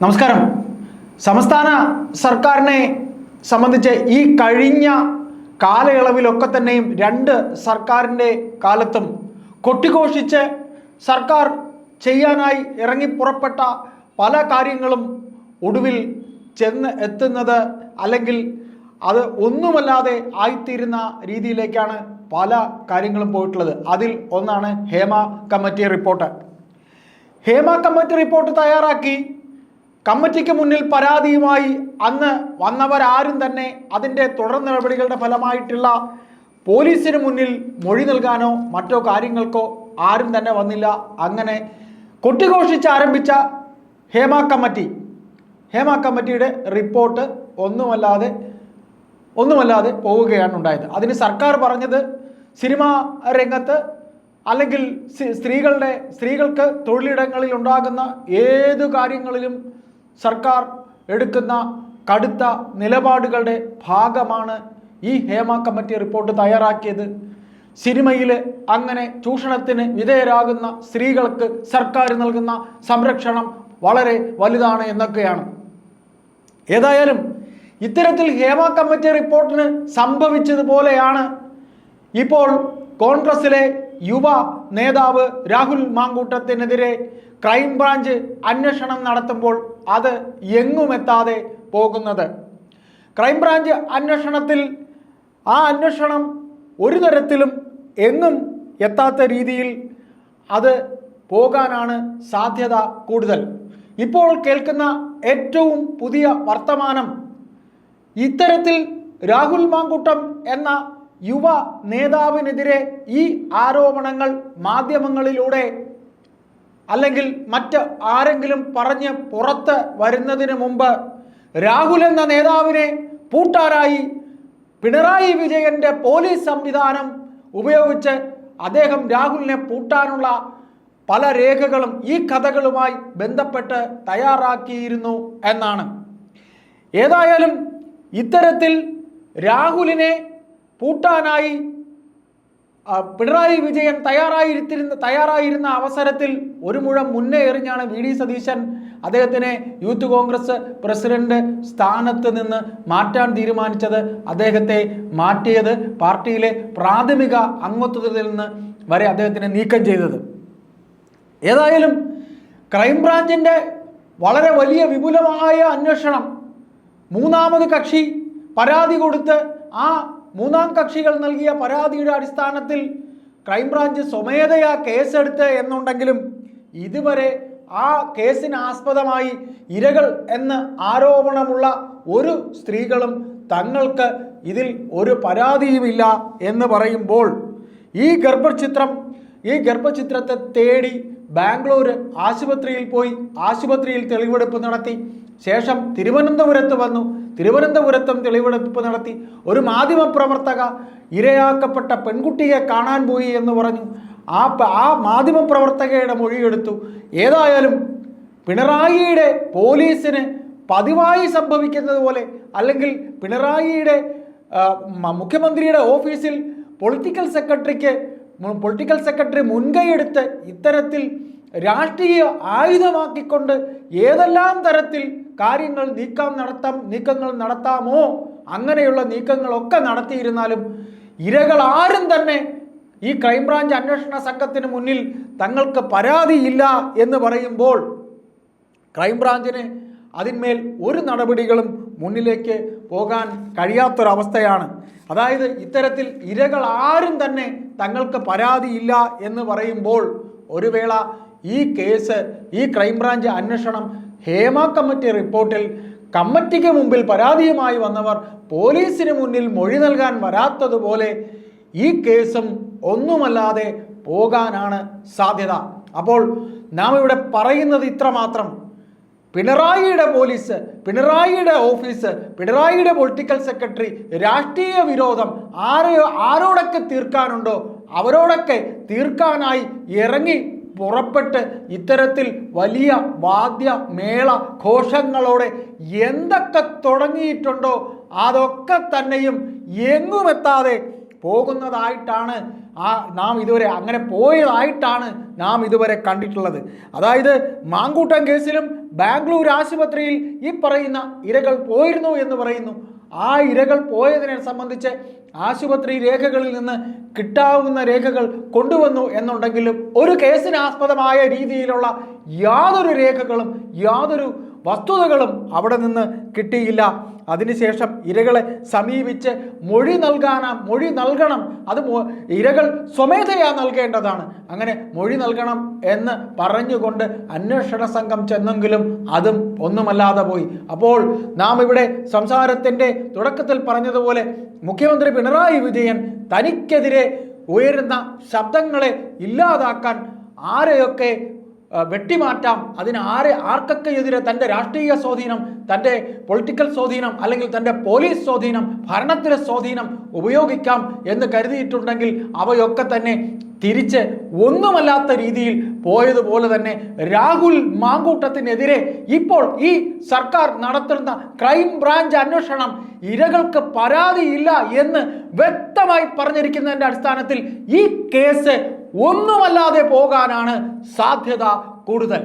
നമസ്കാരം. സംസ്ഥാന സർക്കാരിനെ സംബന്ധിച്ച് ഈ കഴിഞ്ഞ കാലയളവിലൊക്കെ തന്നെയും രണ്ട് സർക്കാരിന്റെ കാലത്തും കൊട്ടിഘോഷിച്ച് സർക്കാർ ചെയ്യാനായി ഇറങ്ങി പുറപ്പെട്ട പല കാര്യങ്ങളും ഒടുവിൽ ചെന്ന് എത്തുന്നത് അല്ലെങ്കിൽ അത് ഒന്നുമല്ലാതെ ആയിത്തീരുന്ന രീതിയിലേക്കാണ് പല കാര്യങ്ങളും പോയിട്ടുള്ളത്. അതിൽ ഒന്നാണ് Hema committee report. Hema committee report തയ്യാറാക്കി. കമ്മിറ്റിക്ക് മുന്നിൽ പരാതിയുമായി അന്ന് വന്നവരാരും തന്നെ അതിന്റെ തുടർ നടപടികളുടെ ഫലമായിട്ടുള്ള പോലീസിന് മുന്നിൽ മൊഴി നൽകാനോ മറ്റോ കാര്യങ്ങൾക്കോ ആരും തന്നെ വന്നില്ല. അങ്ങനെ കൊട്ടിഘോഷിച്ച് ആരംഭിച്ച ഹേമ കമ്മിറ്റി ഹേമ കമ്മിറ്റിയുടെ റിപ്പോർട്ട് ഒന്നുമല്ലാതെ ഒന്നുമല്ലാതെ പോവുകയാണ് ഉണ്ടായത്. അതിന് സർക്കാർ പറഞ്ഞത് സിനിമാ രംഗത്ത് അല്ലെങ്കിൽ സ്ത്രീകളുടെ സ്ത്രീകൾക്ക് തൊഴിലിടങ്ങളിൽ ഉണ്ടാകുന്ന ഏതു കാര്യങ്ങളിലും സർക്കാർ എടുക്കുന്ന കടുത്ത നിലപാടുകളുടെ ഭാഗമാണ് ഈ ഹേമ കമ്മിറ്റി റിപ്പോർട്ട് തയ്യാറാക്കിയത്. സിനിമയിൽ അങ്ങനെ ചൂഷണത്തിന് വിധേയരാകുന്ന സ്ത്രീകൾക്ക് സർക്കാർ നൽകുന്ന സംരക്ഷണം വളരെ വലുതാണ് എന്നൊക്കെയാണ്. ഏതായാലും ഇത്തരത്തിൽ ഹേമ കമ്മിറ്റി റിപ്പോർട്ടിന് സംഭവിച്ചതുപോലെയാണ് ഇപ്പോൾ കോൺഗ്രസിലെ യുവ നേതാവ് രാഹുൽ മാങ്കൂട്ടത്തിനെതിരെ ക്രൈംബ്രാഞ്ച് അന്വേഷണം നടത്തുമ്പോൾ അത് എങ്ങുമെത്താതെ പോകുന്നത്. ക്രൈംബ്രാഞ്ച് അന്വേഷണത്തിൽ ആ അന്വേഷണം ഒരു തരത്തിലും എങ്ങും എത്താത്ത രീതിയിൽ അത് പോകാനാണ് സാധ്യത കൂടുതൽ. ഇപ്പോൾ കേൾക്കുന്ന ഏറ്റവും പുതിയ വർത്തമാനം ഇത്തരത്തിൽ രാഹുൽ മാങ്കുട്ടം എന്ന യുവ നേതാവിനെതിരെ ഈ ആരോപണങ്ങൾ മാധ്യമങ്ങളിലൂടെ അല്ലെങ്കിൽ മറ്റ് ആരെങ്കിലും പറഞ്ഞ് പുറത്ത് വരുന്നതിന് മുമ്പ് രാഹുൽ എന്ന നേതാവിനെ പൂട്ടാനായി പിണറായി വിജയന്റെ പോലീസ് സംവിധാനം ഉപയോഗിച്ച് അദ്ദേഹം രാഹുലിനെ പൂട്ടാനുള്ള പല രേഖകളും ഈ കഥകളുമായി ബന്ധപ്പെട്ട് തയ്യാറാക്കിയിരുന്നു എന്നാണ്. ഏതായാലും ഇത്തരത്തിൽ രാഹുലിനെ പൂട്ടാനായി പിണറായി വിജയൻ തയ്യാറായിരുത്തിരുന്ന തയ്യാറായിരുന്ന അവസരത്തിൽ ഒരു മുഴം മുന്നേ എറിഞ്ഞാണ് വി ഡി സതീശൻ അദ്ദേഹത്തിനെ യൂത്ത് കോൺഗ്രസ് പ്രസിഡന്റ് സ്ഥാനത്ത് നിന്ന് മാറ്റാൻ തീരുമാനിച്ചത്. അദ്ദേഹത്തെ മാറ്റിയത് പാർട്ടിയിലെ പ്രാഥമിക അംഗത്വത്തിൽ നിന്ന് വരെ അദ്ദേഹത്തിനെ നീക്കം ചെയ്തത്. ഏതായാലും ക്രൈംബ്രാഞ്ചിന്റെ വളരെ വലിയ വിപുലമായ അന്വേഷണം മൂന്നാമത് കക്ഷി പരാതി കൊടുത്ത് ആ മൂന്നാം കക്ഷികൾ നൽകിയ പരാതിയുടെ അടിസ്ഥാനത്തിൽ ക്രൈംബ്രാഞ്ച് സ്വമേധയാ കേസെടുത്ത് എന്നുണ്ടെങ്കിലും ഇതുവരെ ആ കേസിന് ആസ്പദമായി ഇരകൾ എന്ന് ആരോപണമുള്ള ഒരു സ്ത്രീകളും തങ്ങൾക്ക് ഇതിൽ ഒരു പരാതിയുമില്ല എന്ന് പറയുമ്പോൾ ഈ ഗർഭചിത്രം ഈ ഗർഭചിത്രത്തെ തേടി ബാംഗ്ലൂർ ആശുപത്രിയിൽ പോയി ആശുപത്രിയിൽ തെളിവെടുപ്പ് നടത്തി. ശേഷം തിരുവനന്തപുരത്ത് വന്നു. തിരുവനന്തപുരത്തും തെളിവെടുപ്പ് നടത്തി. ഒരു മാധ്യമപ്രവർത്തക ഇരയാക്കപ്പെട്ട പെൺകുട്ടിയെ കാണാൻ പോയി എന്ന് പറഞ്ഞു. ആ ആ മാധ്യമപ്രവർത്തകയുടെ മൊഴിയെടുത്തു. ഏതായാലും പിണറായിയുടെ പോലീസിന് പതിവായി സംഭവിക്കുന്നത് പോലെ അല്ലെങ്കിൽ പിണറായിയുടെ മുഖ്യമന്ത്രിയുടെ ഓഫീസിൽ പൊളിറ്റിക്കൽ സെക്രട്ടറിക്ക് പൊളിറ്റിക്കൽ സെക്രട്ടറി മുൻകൈയെടുത്ത് ഇത്തരത്തിൽ രാഷ്ട്രീയ ആയുധമാക്കിക്കൊണ്ട് ഏതെല്ലാം തരത്തിൽ കാര്യങ്ങൾ നീക്കം നടത്താം നീക്കങ്ങൾ നടത്താമോ? അങ്ങനെയുള്ള നീക്കങ്ങളൊക്കെ നടത്തിയിരുന്നാലും ഇരകൾ ആരും തന്നെ ഈ ക്രൈംബ്രാഞ്ച് അന്വേഷണ സംഘത്തിന് മുന്നിൽ തങ്ങൾക്ക് പരാതിയില്ല എന്ന് പറയുമ്പോൾ ക്രൈംബ്രാഞ്ചിന് അതിന്മേൽ ഒരു നടപടികളും മുന്നിലേക്ക് പോകാൻ കഴിയാത്തൊരവസ്ഥയാണ്. അതായത് ഇത്തരത്തിൽ ഇരകൾ ആരും തന്നെ തങ്ങൾക്ക് പരാതിയില്ല എന്ന് പറയുമ്പോൾ ഒരു വേള ഈ കേസ് ഈ ക്രൈംബ്രാഞ്ച് അന്വേഷണം ഹേമ കമ്മിറ്റി റിപ്പോർട്ടിൽ കമ്മിറ്റിക്ക് മുമ്പിൽ പരാതിയുമായി വന്നവർ പോലീസിന് മുന്നിൽ മൊഴി നൽകാൻ വരാത്തതുപോലെ ഈ കേസും ഒന്നുമല്ലാതെ പോകാനാണ് സാധ്യത. അപ്പോൾ നാം ഇവിടെ പറയുന്നത് ഇത്രമാത്രം. പിണറായിയുടെ പോലീസ് പിണറായിയുടെ ഓഫീസ് പിണറായിയുടെ പൊളിറ്റിക്കൽ സെക്രട്ടറി രാഷ്ട്രീയ വിരോധം ആരെ ആരോടൊക്കെ തീർക്കാനുണ്ടോ? അവരോടൊക്കെ തീർക്കാനായി ഇറങ്ങി പുറപ്പെട്ട് ഇത്തരത്തിൽ വലിയ വാദ്യ മേള ഘോഷങ്ങളോടെ എന്തൊക്കെ തുടങ്ങിയിട്ടുണ്ടോ അതൊക്കെ തന്നെയും എങ്ങുമെത്താതെ പോകുന്നതായിട്ടാണ് ആ നാം ഇതുവരെ അങ്ങനെ പോയതായിട്ടാണ് നാം ഇതുവരെ കണ്ടിട്ടുള്ളത്. അതായത് മാങ്കൂട്ടം കേസിലും ബാംഗ്ലൂർ ആശുപത്രിയിൽ ഈ പറയുന്ന ഇരകൾ പോയിരുന്നു എന്ന് പറയുന്നു. ആ ഇരകൾ പോയതിനെ സംബന്ധിച്ച് ആശുപത്രി രേഖകളിൽ നിന്ന് കിട്ടാവുന്ന രേഖകൾ കൊണ്ടുവന്നു എന്നുണ്ടെങ്കിലും ഒരു കേസിനാസ്പദമായ രീതിയിലുള്ള യാതൊരു രേഖകളും യാതൊരു വസ്തുതകളും അവിടെ നിന്ന് കിട്ടിയില്ല. അതിനുശേഷം ഇരകളെ സമീപിച്ച് മൊഴി നൽകാനാ മൊഴി നൽകണം. അത് ഇരകൾ സ്വമേധയാ നൽകേണ്ടതാണ്. അങ്ങനെ മൊഴി നൽകണം എന്ന് പറഞ്ഞുകൊണ്ട് അന്വേഷണ സംഘം ചെന്നെങ്കിലും അതും ഒന്നുമല്ലാതെ പോയി. അപ്പോൾ നാം ഇവിടെ സംസാരത്തിന്റെ തുടക്കത്തിൽ പറഞ്ഞതുപോലെ മുഖ്യമന്ത്രി പിണറായി വിജയൻ തനിക്കെതിരെ ഉയരുന്ന ശബ്ദങ്ങളെ ഇല്ലാതാക്കാൻ ആരെയൊക്കെ വെട്ടിമാറ്റാം. അതിന് ആരെ ആർക്കൊക്കെ എതിരെ തന്റെ രാഷ്ട്രീയ സ്വാധീനം തന്റെ പൊളിറ്റിക്കൽ സ്വാധീനം അല്ലെങ്കിൽ തന്റെ പോലീസ് സ്വാധീനം ഭരണത്തിലെ സ്വാധീനം ഉപയോഗിക്കാം എന്ന് കരുതിയിട്ടുണ്ടെങ്കിൽ അവയൊക്കെ തന്നെ തിരിച്ച് ഒന്നുമല്ലാത്ത രീതിയിൽ പോയതുപോലെ തന്നെ രാഹുൽ മാങ്കൂട്ടത്തിനെതിരെ ഇപ്പോൾ ഈ സർക്കാർ നടത്തുന്ന ക്രൈം ബ്രാഞ്ച് അന്വേഷണം ഇരകൾക്ക് പരാതിയില്ല എന്ന് വ്യക്തമായി പറഞ്ഞിരിക്കുന്നതിന്റെ അടിസ്ഥാനത്തിൽ ഈ കേസ് ഒന്നുമല്ലാതെ പോകാനാണ് സാധ്യത കൂടുതൽ.